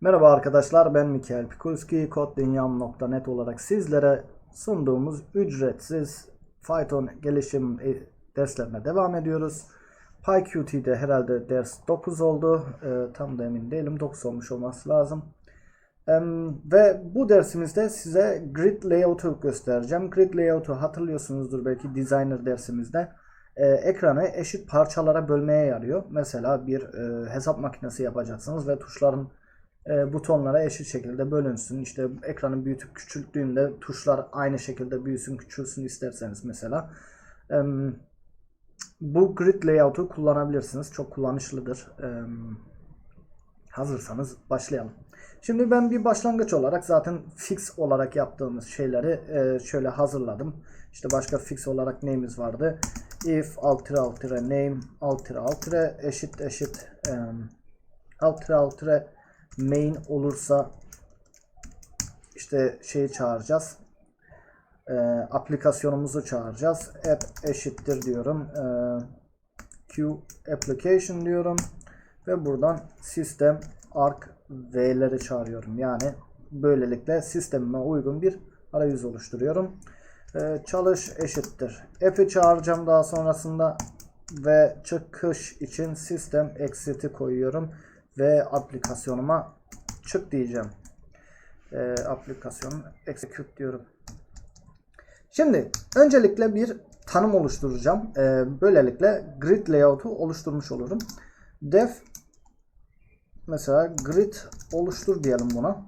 Merhaba arkadaşlar ben Mikael Pikulski koddunyam.net olarak sizlere sunduğumuz ücretsiz Python gelişim e, derslerine devam ediyoruz. PyQt'de herhalde ders 9 oldu. Ee, tam da emin değilim. 9 olmuş olması lazım. Em, ve bu dersimizde size grid layout'u göstereceğim. Grid layout'u hatırlıyorsunuzdur belki designer dersimizde. Ee, ekranı eşit parçalara bölmeye yarıyor. Mesela bir e, hesap makinesi yapacaksınız ve tuşların e, butonlara eşit şekilde bölünsün. İşte ekranı büyütüp küçülttüğünde tuşlar aynı şekilde büyüsün küçülsün isterseniz mesela. E, bu grid layout'u kullanabilirsiniz. Çok kullanışlıdır. E, hazırsanız başlayalım. Şimdi ben bir başlangıç olarak zaten fix olarak yaptığımız şeyleri e, şöyle hazırladım. İşte başka fix olarak neyimiz vardı? If altere altere name altere altere eşit eşit e, altere altere main olursa işte şeyi çağıracağız. E, aplikasyonumuzu çağıracağız. App eşittir diyorum. E, Q application diyorum. Ve buradan system arc v'leri çağırıyorum. Yani böylelikle sistemime uygun bir arayüz oluşturuyorum. E, çalış eşittir. App'i çağıracağım daha sonrasında ve çıkış için sistem exit'i koyuyorum ve aplikasyonuma çık diyeceğim. E, aplikasyonu execute diyorum. Şimdi öncelikle bir tanım oluşturacağım. E, böylelikle grid layout'u oluşturmuş olurum. Def mesela grid oluştur diyelim buna.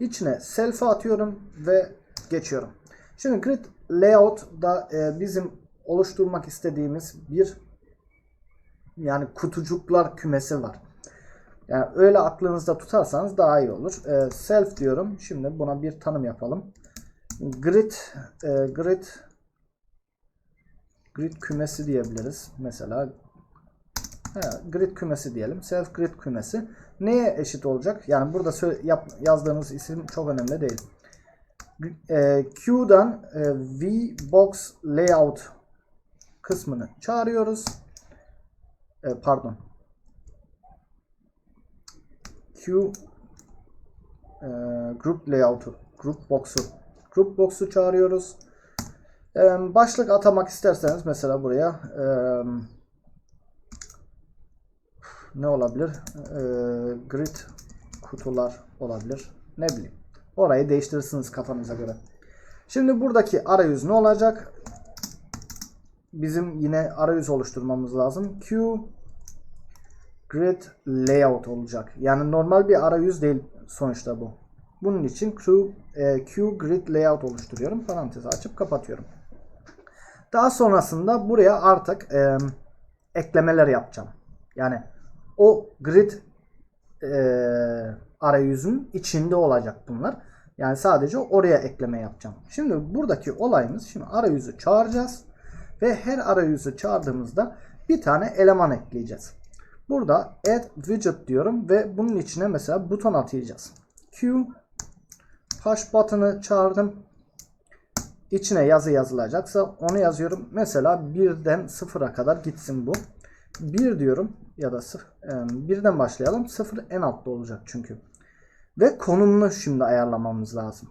İçine self'e atıyorum ve geçiyorum. Şimdi grid layout da e, bizim oluşturmak istediğimiz bir yani kutucuklar kümesi var. Yani öyle aklınızda tutarsanız daha iyi olur. E, self diyorum. Şimdi buna bir tanım yapalım. Grid e, grid grid kümesi diyebiliriz. Mesela he, grid kümesi diyelim. Self grid kümesi neye eşit olacak? Yani burada yap, yazdığınız isim çok önemli değil. E, Q'dan e, VBox layout kısmını çağırıyoruz. E, pardon Q e, group layout'u, group box'u, group box'u çağırıyoruz. E, başlık atamak isterseniz mesela buraya e, ne olabilir? E, grid kutular olabilir. Ne bileyim. Orayı değiştirirsiniz kafanıza göre. Şimdi buradaki arayüz ne olacak? Bizim yine arayüz oluşturmamız lazım. Q grid layout olacak. Yani normal bir arayüz değil sonuçta bu. Bunun için Q, e, Q grid layout oluşturuyorum. Parantezi açıp kapatıyorum. Daha sonrasında buraya artık e, eklemeler yapacağım. Yani o grid e, arayüzün içinde olacak bunlar. Yani sadece oraya ekleme yapacağım. Şimdi buradaki olayımız şimdi arayüzü çağıracağız. Ve her arayüzü çağırdığımızda bir tane eleman ekleyeceğiz. Burada add widget diyorum ve bunun içine mesela buton atayacağız. Q push button'ı çağırdım. İçine yazı yazılacaksa onu yazıyorum. Mesela birden sıfıra kadar gitsin bu. 1 diyorum ya da 0, birden başlayalım. 0 en altta olacak çünkü. Ve konumunu şimdi ayarlamamız lazım.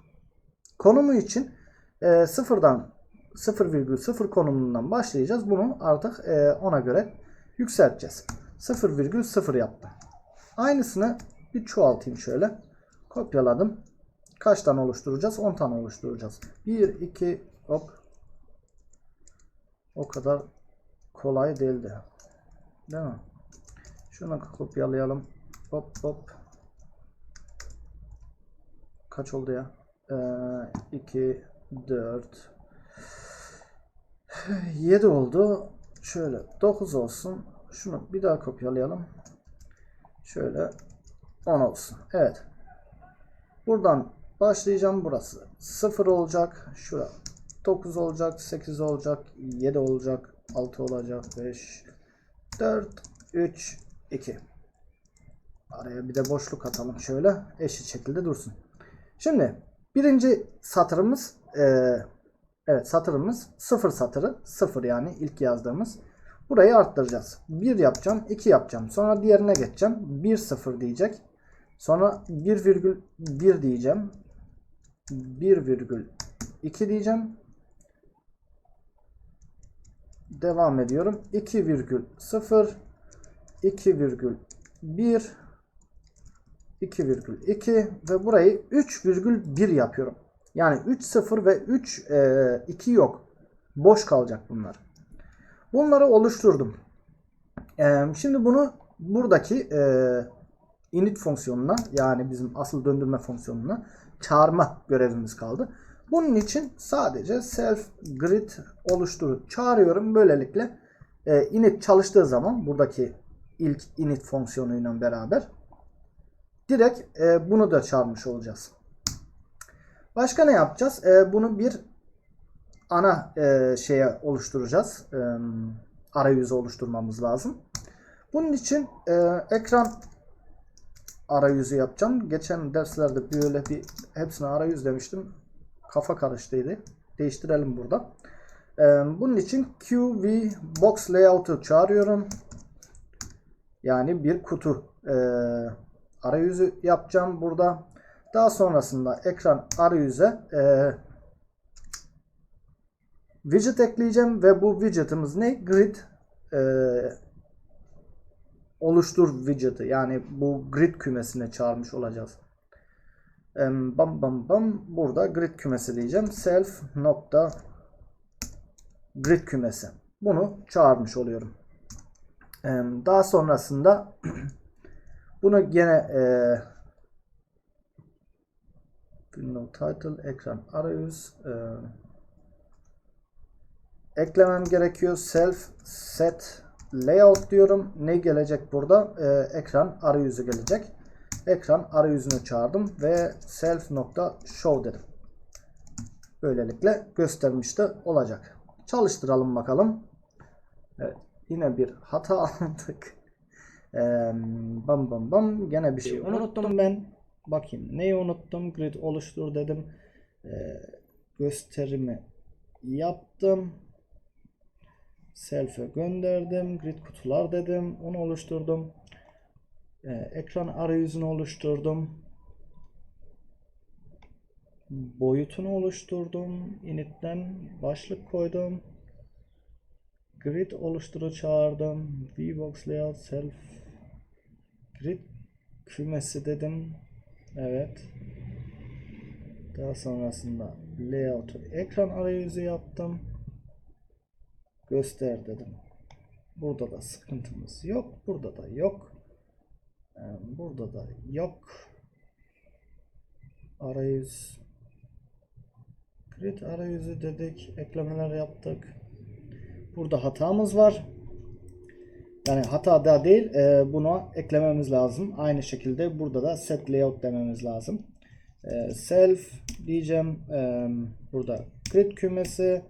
Konumu için e, sıfırdan 0,0 konumundan başlayacağız. Bunu artık e, ona göre yükselteceğiz. 0,0 yaptım. Aynısını bir çoğaltayım şöyle. Kopyaladım. Kaç tane oluşturacağız? 10 tane oluşturacağız. 1, 2, hop. O kadar kolay değildi. Değil mi? Şunu kopyalayalım. Hop hop. Kaç oldu ya? Ee, 2, 4, 7 oldu. Şöyle 9 olsun. Şunu bir daha kopyalayalım. Şöyle 10 olsun. Evet. Buradan başlayacağım. Burası 0 olacak. Şura 9 olacak. 8 olacak. 7 olacak. 6 olacak. 5 4 3 2 Araya bir de boşluk atalım şöyle eşit şekilde dursun. Şimdi birinci satırımız e, evet satırımız sıfır satırı sıfır yani ilk yazdığımız. Burayı arttıracağız. 1 yapacağım 2 yapacağım sonra diğerine geçeceğim 1 0 diyecek. Sonra 1,1 diyeceğim. 1,2 diyeceğim. Devam ediyorum. 2,0 2,1 2,2 ve burayı 3,1 yapıyorum. Yani 3 0 ve 3 e, 2 yok. Boş kalacak bunlar. Bunları oluşturdum. E, şimdi bunu buradaki e, init fonksiyonuna yani bizim asıl döndürme fonksiyonuna çağırma görevimiz kaldı. Bunun için sadece self grid oluşturu çağırıyorum. Böylelikle e, init çalıştığı zaman buradaki ilk init fonksiyonuyla beraber direkt e, bunu da çağırmış olacağız. Başka ne yapacağız? E, bunu bir ana e, şeye oluşturacağız. E, arayüzü oluşturmamız lazım. Bunun için e, ekran arayüzü yapacağım. Geçen derslerde böyle bir hepsine arayüz demiştim. Kafa karıştıydı. Değiştirelim burada. Ee, bunun için QV box layout'u çağırıyorum. Yani bir kutu e, arayüzü yapacağım burada. Daha sonrasında ekran arayüze e, widget ekleyeceğim ve bu widget'ımız ne? Grid oluştur widget'ı yani bu grid kümesine çağırmış olacağız. Bam bam bam burada grid kümesi diyeceğim. Self nokta grid kümesi. Bunu çağırmış oluyorum. Daha sonrasında bunu gene e, window title ekran arayüz e, eklemem gerekiyor. Self set layout diyorum. Ne gelecek burada? Ee, ekran arayüzü gelecek. Ekran arayüzünü çağırdım ve self nokta show dedim. Böylelikle göstermiş de olacak. Çalıştıralım bakalım. Evet, yine bir hata aldık. Ee, bam bam bam gene bir şey unuttum ben. Bakayım neyi unuttum? Grid oluştur dedim. Ee, gösterimi yaptım. Self'e gönderdim. Grid kutular dedim. Onu oluşturdum. Ee, ekran arayüzünü oluşturdum. Boyutunu oluşturdum. Init'ten başlık koydum. Grid oluşturu çağırdım. VBox layout self grid kümesi dedim. Evet. Daha sonrasında layout'u ekran arayüzü yaptım göster dedim. Burada da sıkıntımız yok. Burada da yok. Ee, Burada da yok. Arayüz grid arayüzü dedik. Eklemeler yaptık. Burada hatamız var. Yani hata da değil. e, Bunu eklememiz lazım. Aynı şekilde burada da set layout dememiz lazım. E, Self diyeceğim. E, Burada grid kümesi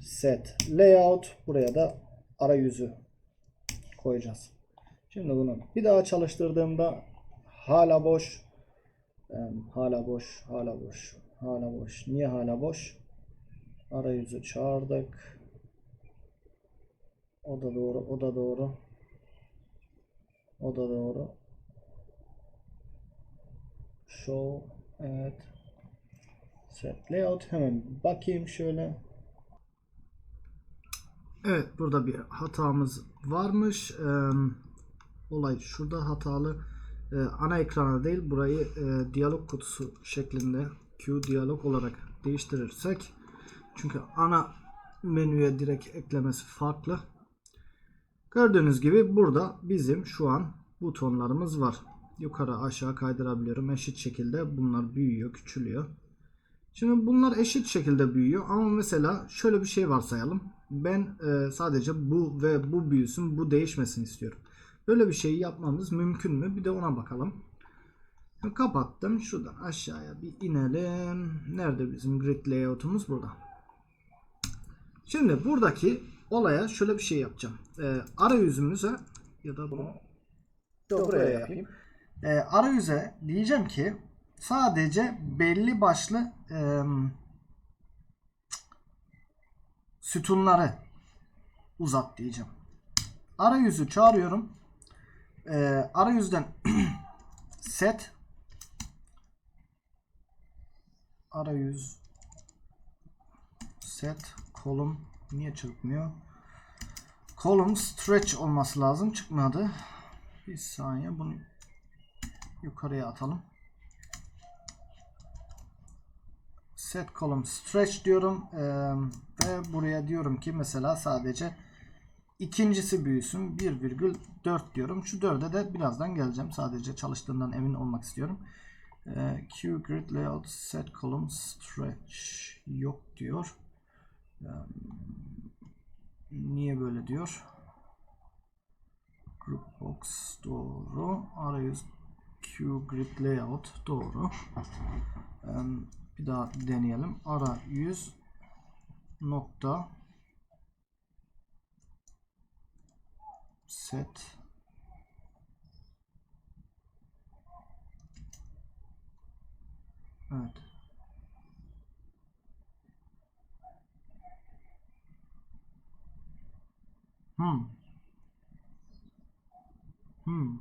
set layout buraya da arayüzü koyacağız. Şimdi bunu bir daha çalıştırdığımda hala boş. Hala boş hala boş hala boş. Niye hala boş? Arayüzü çağırdık. O da doğru o da doğru. O da doğru. Show evet. Set layout hemen bakayım şöyle Evet burada bir hatamız varmış. Ee, olay şurada hatalı. Ee, ana ekrana değil burayı e, diyalog kutusu şeklinde Q diyalog olarak değiştirirsek çünkü ana menüye direkt eklemesi farklı. Gördüğünüz gibi burada bizim şu an butonlarımız var. Yukarı aşağı kaydırabiliyorum. Eşit şekilde bunlar büyüyor, küçülüyor. Şimdi bunlar eşit şekilde büyüyor ama mesela şöyle bir şey varsayalım. Ben e, sadece bu ve bu büyüsün, bu değişmesin istiyorum. Böyle bir şey yapmamız mümkün mü? Bir de ona bakalım. Kapattım. Şuradan aşağıya bir inelim. Nerede bizim grid layout'umuz? Burada. Şimdi buradaki olaya şöyle bir şey yapacağım. E, arayüzümüze ya da bunu buraya yapayım. Ee, arayüze diyeceğim ki sadece belli başlı em, sütunları uzat diyeceğim. Arayüzü çağırıyorum. Ee, arayüzden set arayüz set kolum niye çıkmıyor? Kolum stretch olması lazım. Çıkmadı. Bir saniye bunu yukarıya atalım. Set column stretch diyorum Ee, ve buraya diyorum ki mesela sadece ikincisi büyüsün 1,4 diyorum. Şu 4'e de birazdan geleceğim. Sadece çalıştığından emin olmak istiyorum. Ee, Q grid layout set column stretch yok diyor. Ee, niye böyle diyor? Group box doğru. Arayüz Q grid layout doğru. Ee, bir daha deneyelim. Arayüz nokta set Evet. Hmm. Hmm.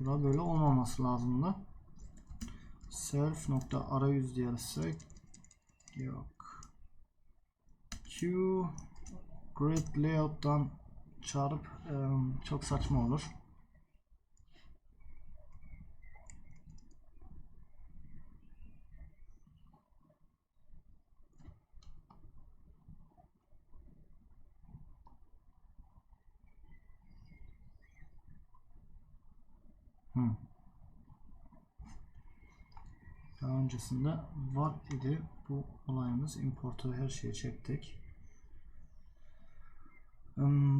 Bura böyle olmaması lazımdı. Self nokta arayüz diyersek yok. Q grid layout'tan çağırıp em, çok saçma olur. Hmm. Daha öncesinde var idi bu olayımız. Importu her şeyi çektik.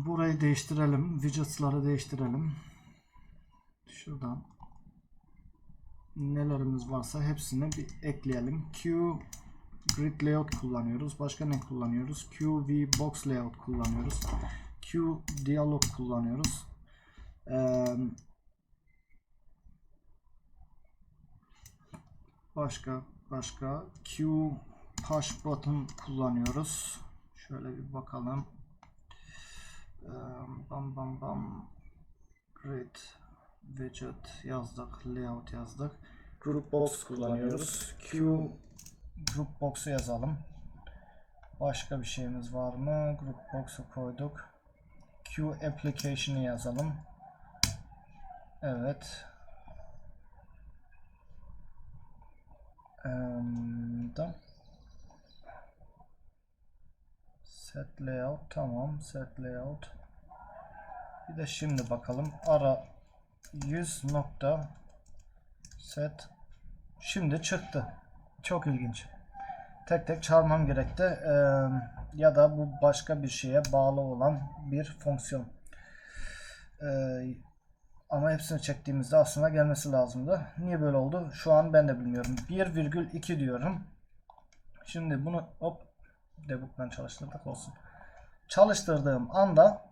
Burayı değiştirelim. Widgets'ları değiştirelim. Şuradan nelerimiz varsa hepsini bir ekleyelim. Q grid layout kullanıyoruz. Başka ne kullanıyoruz? QV box layout kullanıyoruz. Q dialog kullanıyoruz. Ee, Başka başka Q push button kullanıyoruz. Şöyle bir bakalım. Bam bam bam grid widget yazdık. Layout yazdık. Group box kullanıyoruz. Q group box'u yazalım. Başka bir şeyimiz var mı? Group box'u koyduk. Q application'ı yazalım. Evet. Da set layout tamam. Set layout. Bir de şimdi bakalım. Ara 100 nokta set. Şimdi çıktı. Çok ilginç. Tek tek çağırmam gerekti. Eee, ya da bu başka bir şeye bağlı olan bir fonksiyon. Eee ama hepsini çektiğimizde aslında gelmesi lazımdı. Niye böyle oldu? Şu an ben de bilmiyorum. 1,2 diyorum. Şimdi bunu hop debug'dan çalıştırdık olsun. Çalıştırdığım anda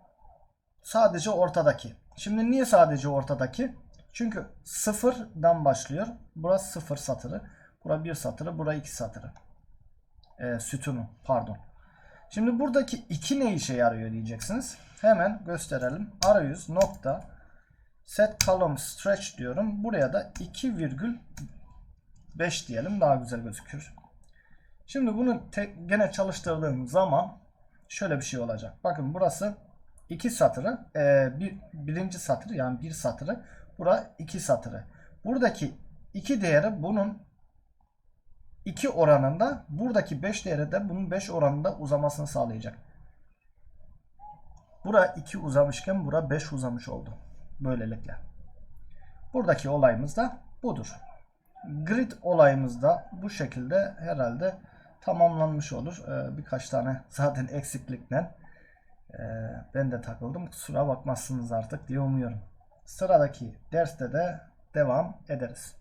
sadece ortadaki. Şimdi niye sadece ortadaki? Çünkü sıfırdan başlıyor. Burası sıfır satırı. Bura bir satırı. Bura iki satırı. Ee, sütunu pardon. Şimdi buradaki iki ne işe yarıyor diyeceksiniz. Hemen gösterelim. Arayüz nokta set column stretch diyorum. Buraya da 2,5 diyelim daha güzel gözükür. Şimdi bunu tek, gene çalıştırdığım zaman şöyle bir şey olacak. Bakın burası iki satırı, e, bir, birinci satır yani bir satırı, bura iki satırı. Buradaki iki değeri bunun 2 oranında, buradaki 5 değeri de bunun 5 oranında uzamasını sağlayacak. Bura 2 uzamışken bura 5 uzamış oldu. Böylelikle. Buradaki olayımız da budur. Grid olayımız da bu şekilde herhalde tamamlanmış olur. Ee, birkaç tane zaten eksiklikle e, ben de takıldım. Kusura bakmazsınız artık diye umuyorum. Sıradaki derste de devam ederiz.